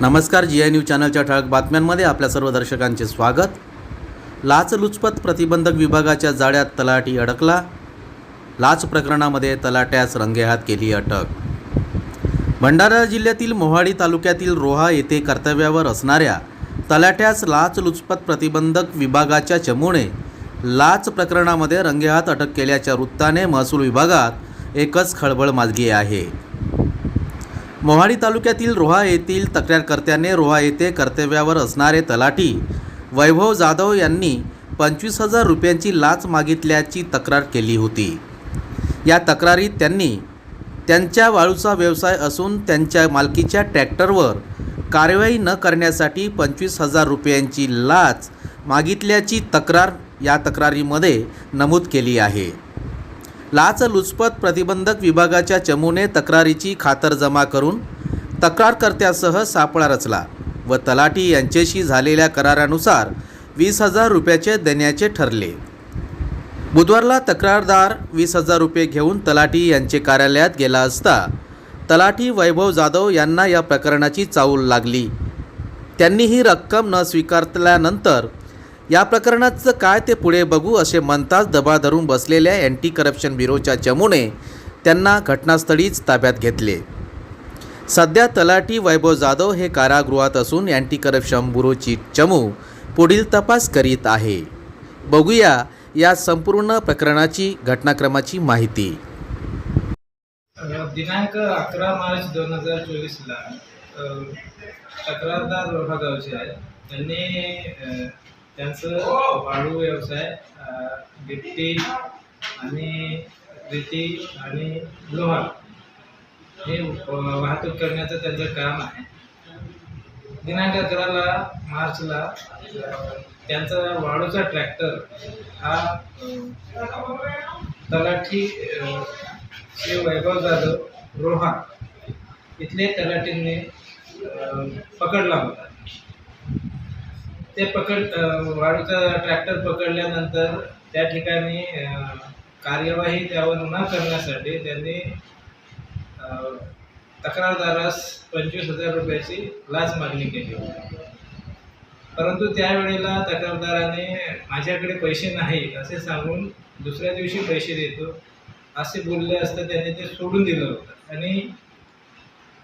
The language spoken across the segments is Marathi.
नमस्कार जी आय न्यूज चॅनलच्या ठळक बातम्यांमध्ये आपल्या सर्व दर्शकांचे स्वागत. लाचलुचपत प्रतिबंधक विभागाच्या जाळ्यात तलाठी अडकला. लाच प्रकरणामध्ये तलाट्यास रंगेहात केली अटक. भंडारा जिल्ह्यातील मोहाडी तालुक्यातील रोहा येथे कर्तव्यावर असणाऱ्या तलाट्यास लाचलुचपत प्रतिबंधक विभागाच्या चमूने लाच प्रकरणामध्ये रंगेहात अटक केल्याच्या वृत्ताने महसूल विभागात एकच खळबळ माजली आहे. मोहाडी तालुक्यातील रोहा येथील तक्रारकर्त्याने रोहा येथे कर्तव्यावर असणारे तलाठी वैभव जाधव यांनी पंचवीस हजार रुपयांची लाच मागितल्याची तक्रार केली होती. या तक्रारीत त्यांनी त्यांच्या वाळूचा व्यवसाय असून त्यांच्या मालकीच्या ट्रॅक्टरवर कारवाई न करण्यासाठी पंचवीस हजार रुपयांची लाच मागितल्याची तक्रार या तक्रारीमध्ये नमूद केली आहे. लाचलुचपत प्रतिबंधक विभागाच्या चमूने तक्रारीची खातरजमा करून तक्रारकर्त्यासह सापळा रचला व तलाठी यांच्याशी झालेल्या करारानुसार वीस हजार रुपयाचे देण्याचे ठरले. बुधवारला तक्रारदार वीस हजार रुपये घेऊन तलाठी यांचे कार्यालयात गेला असता तलाठी वैभव जाधव यांना या प्रकरणाची चाऊल लागली. त्यांनी ही रक्कम न स्वीकारल्यानंतर या प्रकरणाचं काय ते पुढे बघू असे म्हणताच दबा धरून बसलेल्या अँटी करप्शन ब्युरोच्या चमूने त्यांना घटनास्थळीच ताब्यात घेतले. सध्या तलाठी वैभव जाधव हे कारागृहात असून अँटी करप्शन ब्युरोची चमू पुढील तपास करीत आहे. बघूया या संपूर्ण प्रकरणाची घटनाक्रमाची माहिती. दिनांक अकरा मार्च दोन हजार चोवीसला तक्रारदार रोहा आहे त्यांनी त्यांचं वाळू व्यवसाय गिट्टी आणि रेती आणि लोहा हे वाहतूक करण्याचं त्यांचं काम आहे. दिनांक अकराला मार्चला त्यांचा वाळूचा ट्रॅक्टर हा तलाठी श्री वैभव जाधव रोहा इथले तलाठींनी पकडला होता. ते पकड वाळूचा ट्रॅक्टर पकडल्यानंतर त्या ठिकाणी कार्यवाही त्यावर न करण्यासाठी त्यांनी तक्रारदारास पंचवीस हजार रुपयाची लाच मागणी केली होती. परंतु त्यावेळेला तक्रारदाराने माझ्याकडे पैसे नाही असे सांगून दुसऱ्या दिवशी पैसे देतो असे बोलले असता त्याने ते सोडून दिलं होतं. आणि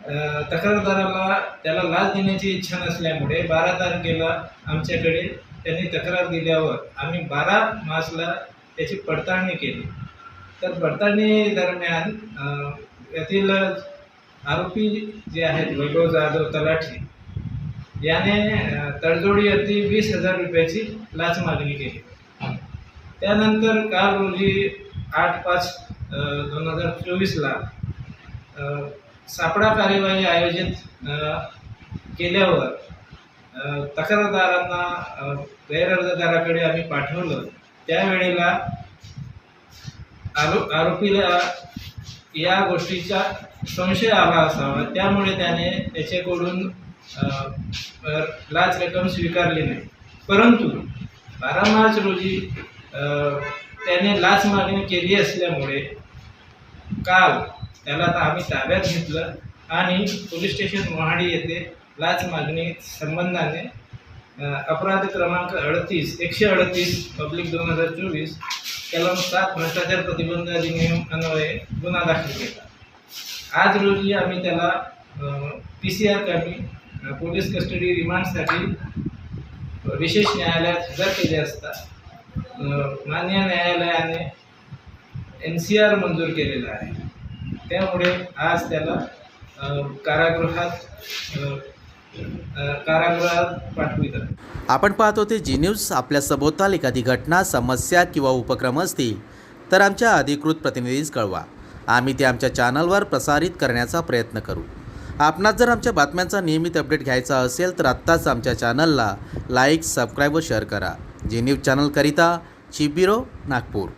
तक्रारदाराला त्याला लाच देण्याची इच्छा नसल्यामुळे बारा तारखेला आमच्याकडे त्यांनी तक्रार दिल्यावर आम्ही बारा मार्चला त्याची पडताळणी केली. तर पडताळणी दरम्यान यातील आरोपी जे आहेत वैभव जाधव तलाठी याने तडजोडी अगदी वीस हजार रुपयाची लाच मागणी केली. त्यानंतर काल रोजी आठ पाच दोन हजार चोवीसला सापडा कार्यवाही आयोजित केल्यावर तक्रारदारांना गैरअर्जदाराकडे आम्ही पाठवलं. त्यावेळेला आरो आरोपीला या गोष्टीचा संशय आला असावा. त्यामुळे त्याने त्याच्याकडून लाच रक्कम स्वीकारली नाही. परंतु बारा मार्च रोजी त्याने लाच मागणी केली असल्यामुळे काल त्याला आता आम्ही ताब्यात घेतलं आणि पोलीस स्टेशन मोहाडी येथे लाच मागणी संबंधाने अपराध क्रमांक अडतीस एकशे अडतीस पब्लिक दोन हजार चोवीस कलम सात भ्रष्टाचार प्रतिबंध अधिनियम अन्वये गुन्हा दाखल केला. आज रोजी आम्ही त्याला पी सी आर कामी पोलीस कस्टडी रिमांडसाठी विशेष न्यायालयात हजर केले असता मान्य न्यायालयाने एन सी आर मंजूर केलेला आहे. त्यामुळे आज त्याला कारागृहात कारागृहात पाठवितात. आपण पाहतो ते जी न्यूज आपल्या सभोवताल एखादी घटना समस्या किंवा उपक्रम असतील तर आमच्या अधिकृत प्रतिनिधीस कळवा. आम्ही ते आमच्या चॅनलवर प्रसारित करण्याचा प्रयत्न करू. आपणास जर आमच्या बातम्यांचा नियमित अपडेट घ्यायचा असेल तर आत्ताच आमच्या चॅनलला लाईक सबस्क्राईब व शेअर करा. जी न्यूज चॅनलकरिता चिबिरो नागपूर.